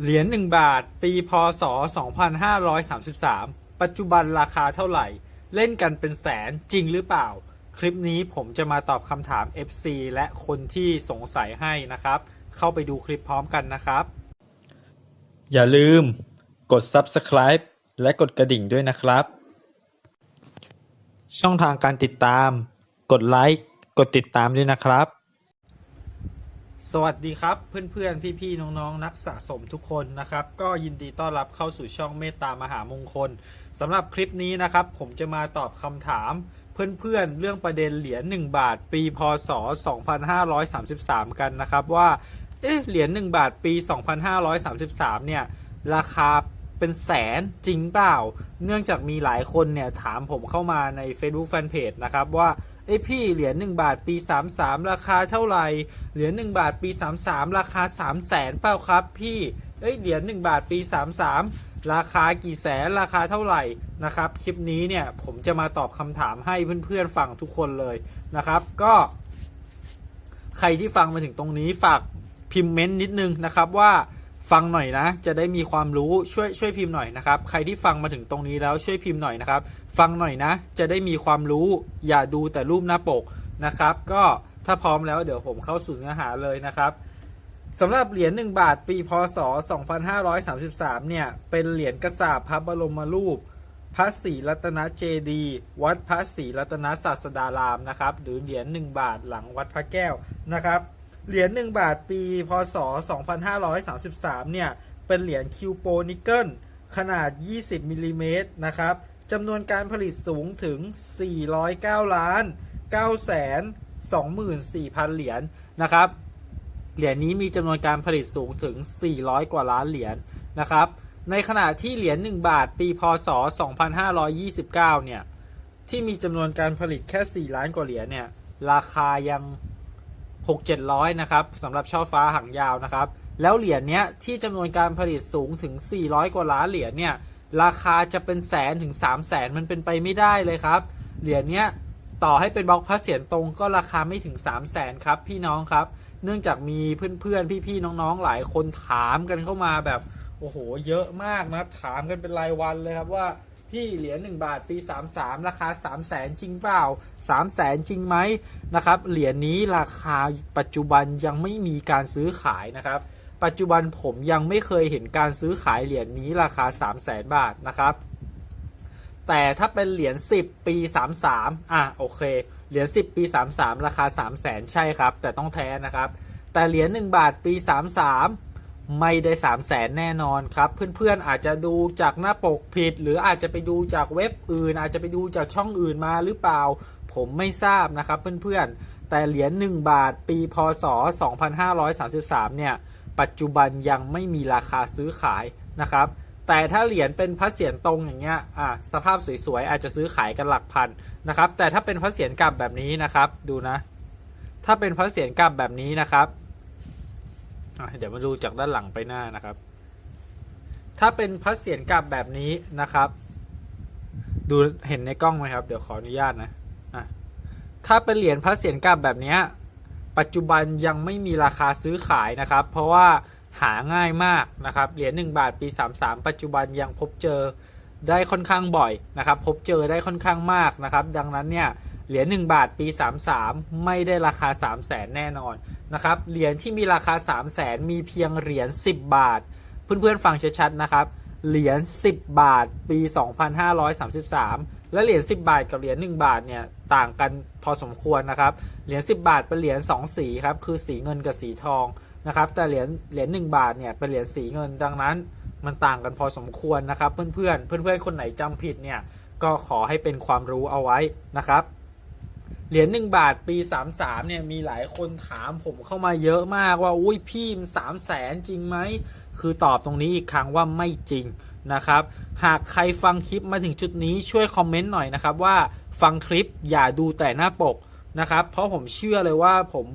เหรียญ1บาท ปีพศ 2533 ปัจจุบันราคาเท่าไหร่ เล่นกันเป็นแสนจริงหรือเปล่า คลิปนี้ผมจะมาตอบคำถาม FC และคนที่สงสัยให้นะครับ เข้าไปดูคลิปพร้อมกันนะครับ อย่าลืมกด Subscribe และกดกระดิ่งด้วยนะครับ ช่องทางการติดตาม กดไลค์กดติดตามด้วยนะครับ สวัสดีครับเพื่อนๆ พี่ๆ น้องๆ นักสะสมทุกคนนะครับ ก็ยินดีต้อนรับเข้าสู่ช่องเมตตามหามงคลสำหรับคลิปนี้นะครับ ผมจะมาตอบคำถามเพื่อนๆ เรื่องประเด็นเหรียญ1บาท ปีพศ 2533 กันนะครับว่าเอ๊ะเหรียญ1บาทปี 2533 เนี่ย ราคาเป็นแสนจริงเปล่า เนื่องจากมีหลายคนเนี่ยถามผมเข้ามาใน Facebook Fanpage นะครับว่า เอ้พี่เหรียญ1บาทปี 33 ราคาเท่าไหร่เหรียญ1บาทปี 33 ราคา 3 0 0แสนเปล่าครับพี่เอ้ยเหรียญ1บาทปี 33 ราคากี่แสนราคาเท่าไหร่นะครับ คลิปนี้เนี่ยผมจะมาตอบคำถามให้เพื่อนๆฟังทุกคนเลยนะครับ ก็ใครที่ฟังมาถึงตรงนี้ฝากพิมพ์เม้นต์นิดนึงนะครับว่าฟังหน่อยนะ จะได้มีความรู้ช่วยช่วยพิมพ์หน่อยนะครับ ใครที่ฟังมาถึงตรงนี้แล้วช่วยพิมพ์หน่อยนะครับ ฟังหน่อยนะ จะได้มีความรู้อย่าดูแต่รูปหน้าปกนะครับ ก็ถ้าพร้อมแล้วเดี๋ยวผมเข้าสู่เนื้อหาเลยนะครับสำหรับเหรียญ1บาทปีพศ 2533 เนี่ย เป็นเหรียญกระสาบพระบรมรูป พระศรีรัตนเจดีย์วัดพระศรีรัตนศาสดารามนะครับ หรือเหรียญ1บาทหลังวัดพระแก้วนะครับ เหรียญ1บาทปีพศ 2533 เนี่ย เป็นเหรียญคิวโปนิกเกิลขนาด 20มิลลิเมตรนะครับ จำนวนการผลิตสูงถึง 409 ล้าน9แสน24,000 เหรียญนะครับ เหรียญนี้มีจำนวนการผลิตสูงถึง 400 กว่าล้านเหรียญนะครับ ในขณะที่เหรียญ1บาทปีพศ 2529 เนี่ย ที่มีจำนวนการผลิตแค่ 4 ล้านกว่าเหรียญเนี่ย ราคายัง 6 700 นะครับสำหรับช่อฟ้าหางยาวนะครับ แล้วเหรียญเนี้ยที่จำนวนการผลิตสูงถึง 400 กว่าล้านเหรียญเนี่ย ราคาจะเป็นแสนถึง 3 0 0แสนมันเป็นไปไม่ได้เลยครับ เหรียญเนี้ยต่อให้เป็นบล็อกพระเสียรตรงก็ราคาไม่ถึง 3 0 0แสนครับพี่น้องครับ เนื่องจากมีเพื่อนๆ พี่ๆ น้องๆ หลายคนถามกันเข้ามาแบบโอ้โหเยอะมากนะครับ ถามกันเป็นรายวันเลยครับว่าพี่เหรียญ1บาทปี33 ราคา 3 0 0แสนจริงเปล่า 3 0 0แสนจริงไหมนะครับเหรียญนี้ราคาปัจจุบันยังไม่มีการซื้อขายนะครับ ปัจจุบันผมยังไม่เคยเห็นการซื้อขายเหรียญนี้ราคา 3 0 0แสนบาทนะครับ แต่ถ้าเป็นเหรียญ10 ปี 33อะโอเค เหรียญ10 ปี 33 ราคา 3 0 0แสนใช่ครับ แต่ต้องแท้นะครับ แต่เหรียญ1บาทปี 33 ไม่ได้ 3 0 0แสนแน่นอนครับ เพื่อนๆอาจจะดูจากหน้าปกผิด หรืออาจจะไปดูจากเว็บอื่น อาจจะไปดูจากช่องอื่นมาหรือเปล่า ผมไม่ทราบนะครับเพื่อนๆแต่เหรียญ1บาทปีพศ 2533 เนี่ย ปัจจุบันยังไม่มีราคาซื้อขายนะครับ แต่ถ้าเหรียญเป็นพระเศียรตรงอย่างเงี้ยอะสภาพสวยๆอาจจะซื้อขายกันหลักพันนะครับ แต่ถ้าเป็นพระเศียรกลับแบบนี้นะครับ ดูนะ ถ้าเป็นพระเศียรกลับแบบนี้นะครับเดี๋ยวมาดูจากด้านหลังไปหน้านะครับ ถ้าเป็นพระเศียรกลับแบบนี้นะครับ ดูเห็นในกล้องไหมครับ เดี๋ยวขออนุญาตนะอะถ้าเป็นเหรียญพระเศียรกลับแบบเนี้ย ปัจจุบันยังไม่มีราคาซื้อขายนะครับ เพราะว่าหาง่ายมากนะครับ เหรียญ1บาทปี 33 ปัจจุบันยังพบเจอได้ค่อนข้างบ่อยนะครับ พบเจอได้ค่อนข้างมากนะครับ ดังนั้นเนี่ยเหรียญ1บาทปี 33 ไม่ได้ราคา 3 0 0แสนแน่นอนนะครับ เหรียญที่มีราคา 3 0 0แสนมีเพียงเหรียญ10 บาท เพื่อนๆฟังชัดๆนะครับ เหรียญ10 บาทปี 2533 และเหรียญ10 บาทกับเหรียญ1บาทเนี่ย ต่างกันพอสมควรนะครับ เหรียญ10 บาทเป็นเหรียญ2สีครับ คือสีเงินกับสีทองนะครับ แต่เหรียญเหรียญ1บาทเนี่ยเป็นเหรียญสีเงิน ดังนั้น มันต่างกันพอสมควรนะครับ เพื่อนๆเพื่อนๆคนไหนจำผิดเนี่ยก็ขอให้เป็นความรู้เอาไว้นะครับ เหรียญ1บาทปี 33เนี่ยมีหลายคนถามผมเข้ามาเยอะมากว่าอุ้ยพี่มันสามแสนจริงไหมคือตอบตรงนี้อีกครั้งว่าไม่จริงนะครับ หากใครฟังคลิปมาถึงจุดนี้ช่วยคอมเมนต์หน่อยนะครับว่า ฟังคลิปอย่าดูแต่หน้าปกนะครับ เพราะผมเชื่อเลยว่าผม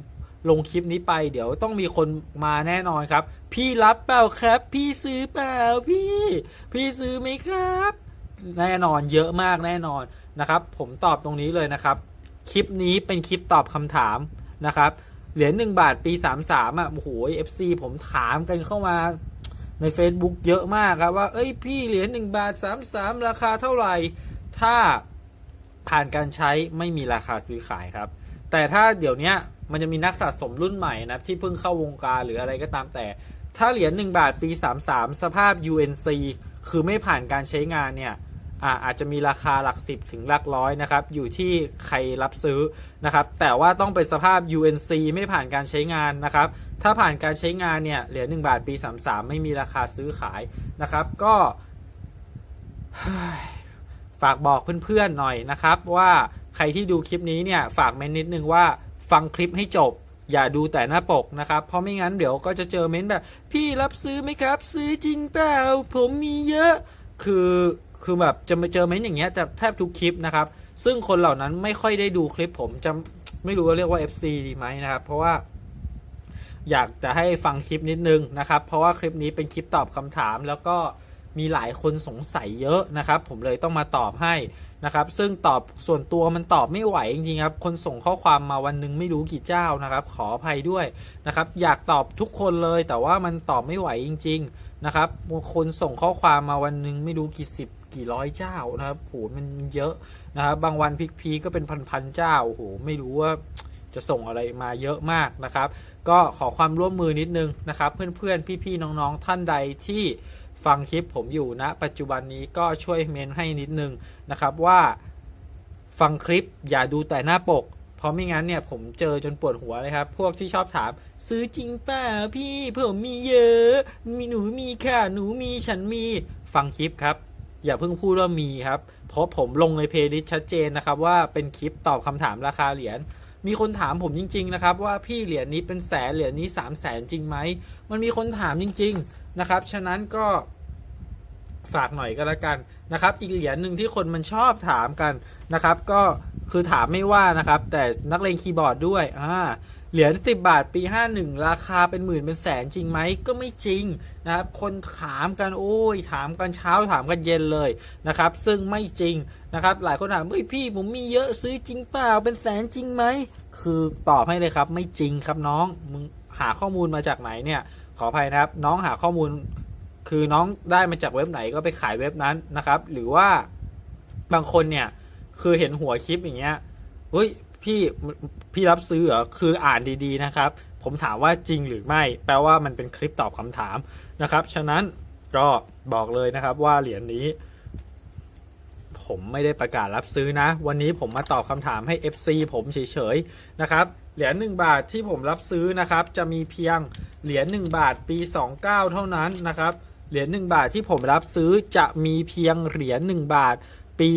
ลงคลิปนี้ไป เดี๋ยวต้องมีคนมาแน่นอนครับ พี่รับเปล่าครับ พี่ซื้อเปล่าพี่ พี่ซื้อไหมครับ แน่นอนเยอะมากแน่นอนนะครับ ผมตอบตรงนี้เลยนะครับ คลิปนี้เป็นคลิปตอบคำถามนะครับเหรียญ1บาทปี 33อะโอ้โห FC ผมถามกันเข้ามาใน Facebook เยอะมากครับว่า เอ้ยพี่เหรียญ1บาท 33 ราคาเท่าไหร่ ถ้า ผ่านการใช้ไม่มีราคาซื้อขายครับ แต่ถ้าเดี๋ยวนี้มันจะมีนักสะสมรุ่นใหม่นะที่เพิ่งเข้าวงการหรืออะไรก็ตามแต่ ถ้าเหรียญ1บาทปี 33 สภาพ UNC คือไม่ผ่านการใช้งานเนี่ยอาอาจจะมีราคาหลักสิบถึงหลักร้อยนะครับ อยู่ที่ใครรับซื้อนะครับ แต่ว่าต้องเป็นสภาพ UNC ไม่ผ่านการใช้งานนะครับ ถ้าผ่านการใช้งานเนี่ยเหรียญ1บาทปี 33 ไม่มีราคาซื้อขายนะครับ ก็ ฝากบอกเพื่อนๆหน่อยนะครับ ว่าใครที่ดูคลิปนี้เนี่ยฝากเม้นนิดนึงว่าฟังคลิปให้จบ อย่าดูแต่หน้าปกนะครับ เพราะไม่งั้นเดี๋ยวก็จะเจอเม้นแบบ พี่รับซื้อไหมครับ ซื้อจริงเปล่าผมมีเยอะ คือคือแบบจะมาเจอเม้นอย่างเงี้ยจะแทบทุกคลิปนะครับ ซึ่งคนเหล่านั้นไม่ค่อยได้ดูคลิปผมจะไม่รู้ว่าเรียกว่า FC ดีไหมนะครับ เพราะว่าอยากจะให้ฟังคลิปนิดนึงนะครับ เพราะว่าคลิปนี้เป็นคลิปตอบคำถามแล้วก็ มีหลายคนสงสัยเยอะนะครับ ผมเลยต้องมาตอบให้นะครับ ซึ่งตอบส่วนตัวมันตอบไม่ไหวจริงๆครับ คนส่งข้อความมาวันหนึงไม่รู้กี่เจ้านะครับ ขออภัยด้วยนะครับ อยากตอบทุกคนเลย แต่ว่ามันตอบไม่ไหวจริง ๆนะครับ คนส่งข้อความมาวันหนึงไม่รู้กี่สิบกี่ร้อยเจ้านะครับโหมันเยอะนะครับ บางวันพีคๆก็เป็นพันๆเจ้าโอ้โหไม่รู้ว่าจะส่งอะไรมาเยอะมากนะครับ ก็ขอความร่วมมือนิดนึงนะครับ เพื่อนๆ พี่ๆ น้องๆ ท่านใดที่ ฟังคลิปผมอยู่ณปัจจุบันนี้ก็ช่วยเมนให้นิดนึงนะครับว่าฟังคลิปอย่าดูแต่หน้าปก เพราะไม่งั้นเนี่ยผมเจอจนปวดหัวเลยครับ พวกที่ชอบถาม ซื้อจริงป่าพี่ผมมีเยอะ มีหนูมีค่ะ หนูมีฉันมีฟังคลิปครับ อย่าเพิ่งพูดว่ามีครับ เพราะผมลงในเพลย์ลิสต์ชัดเจนนะครับ ว่าเป็นคลิปตอบคำถามราคาเหรียญมีคนถามผมจริง ๆ นะครับ ว่าพี่เหรียญนี้เป็นแสนเหรียญนี้สามแสนจริงไหมมันมีคนถามจริง ๆ นะครับ ฉะนั้นก็ฝากหน่อยก็แล้วกันนะครับ อีกเหรียญหนึ่งที่คนมันชอบถามกันนะครับ ก็คือถามไม่ว่านะครับ แต่นักเลงคีย์บอร์ดด้วยอ่าเหรียญสิบบาทปี 51 ราคาเป็นหมื่นเป็นแสนจริงไหมก็ไม่จริงนะครับ คนถามกันโอ้ย ถามกันเช้าถามกันเย็นเลยนะครับ ซึ่งไม่จริงนะครับ หลายคนถามเฮ้ยพี่ผมมีเยอะซื้อจริงเปล่าเป็นแสนจริงไหม คือตอบให้เลยครับ ไม่จริงครับน้องมึงหาข้อมูลมาจากไหนเนี่ย ขออภัยนะครับ น้องหาข้อมูลคือน้องได้มาจากเว็บไหนก็ไปขายเว็บนั้นนะครับ หรือว่าบางคนเนี่ยคือเห็นหัวคลิปอย่างเงี้ยเฮ้ยพี่พี่รับซื้อเหรอคืออ่านดีๆนะครับ ผมถามว่าจริงหรือไม่ แปลว่ามันเป็นคลิปตอบคำถามนะครับ ฉะนั้นก็บอกเลยนะครับว่าเหรียญนี้ ผมไม่ได้ประกาศรับซื้อนะ วันนี้ผมมาตอบคำถามให้ FC ผมเฉยๆนะครับเหรียญ1บาทที่ผมรับซื้อนะครับ จะมีเพียงเหรียญ1บาทปี 29 เท่านั้นนะครับเหรียญ1บาทที่ผมรับซื้อจะมีเพียงเหรียญ1บาทปี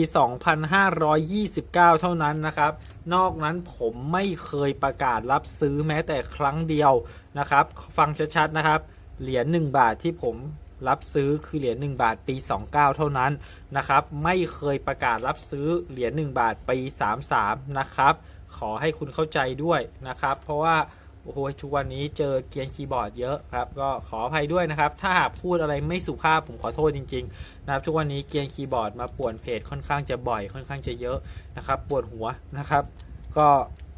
2529 เท่านั้นนะครับ นอกนั้นผมไม่เคยประกาศรับซื้อแม้แต่ครั้งเดียวนะครับ ฟังชัดๆนะครับ เหรียญ1บาทที่ผม รับซื้อคือเหรียญ1บาทปี 29 เท่านั้นนะครับไม่เคยประกาศรับซื้อเหรียญ1บาทปี 33 นะครับขอให้คุณเข้าใจด้วยนะครับ เพราะว่าโอ้โหทุกวันนี้เจอเกียร์คีย์บอร์ดเยอะครับ ก็ขออภัยด้วยนะครับ ถ้าหากพูดอะไรไม่สุภาพผมขอโทษจริงๆนะครับทุกวันนี้เกียร์คีย์บอร์ดมาป่วนเพจค่อนข้างจะบ่อยค่อนข้างจะเยอะนะครับปวดหัวนะครับ ก็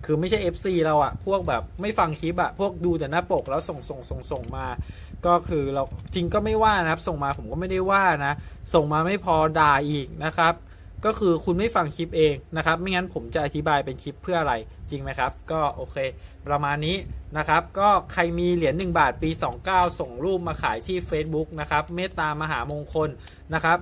คือไม่ใช่ FC เราอะพวกแบบไม่ฟังคลิปอะพวกดูแต่หน้าปกแล้วส่งส่งส่งส่งมา ก็คือเราจริงก็ไม่ว่านะครับ ส่งมาผมก็ไม่ได้ว่านะ ส่งมาไม่พอด่าอีกนะครับ ก็คือคุณไม่ฟังคลิปเองนะครับ ไม่งั้นผมจะอธิบายเป็นคลิปเพื่ออะไรจริงไหมครับ ก็โอเค ประมาณนี้นะครับ ก็ใครมีเหรียญ1บาทปี 29 ส่งรูปมาขายที่ Facebook นะครับเมตตามหามงคลนะครับ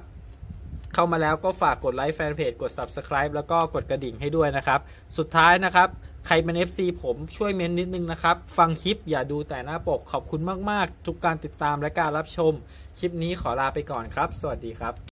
เข้ามาแล้วก็ฝากกดไลค์แฟนเพจกด Subscribe แล้วก็กดกระดิ่งให้ด้วยนะครับ สุดท้ายนะครับ ใครเป็น FC ผมช่วยเมนนิดนึงนะครับ ฟังคลิปอย่าดูแต่หน้าปกขอบคุณมาก ๆ ทุกการติดตามและการรับชม คลิปนี้ขอลาไปก่อนครับ สวัสดีครับ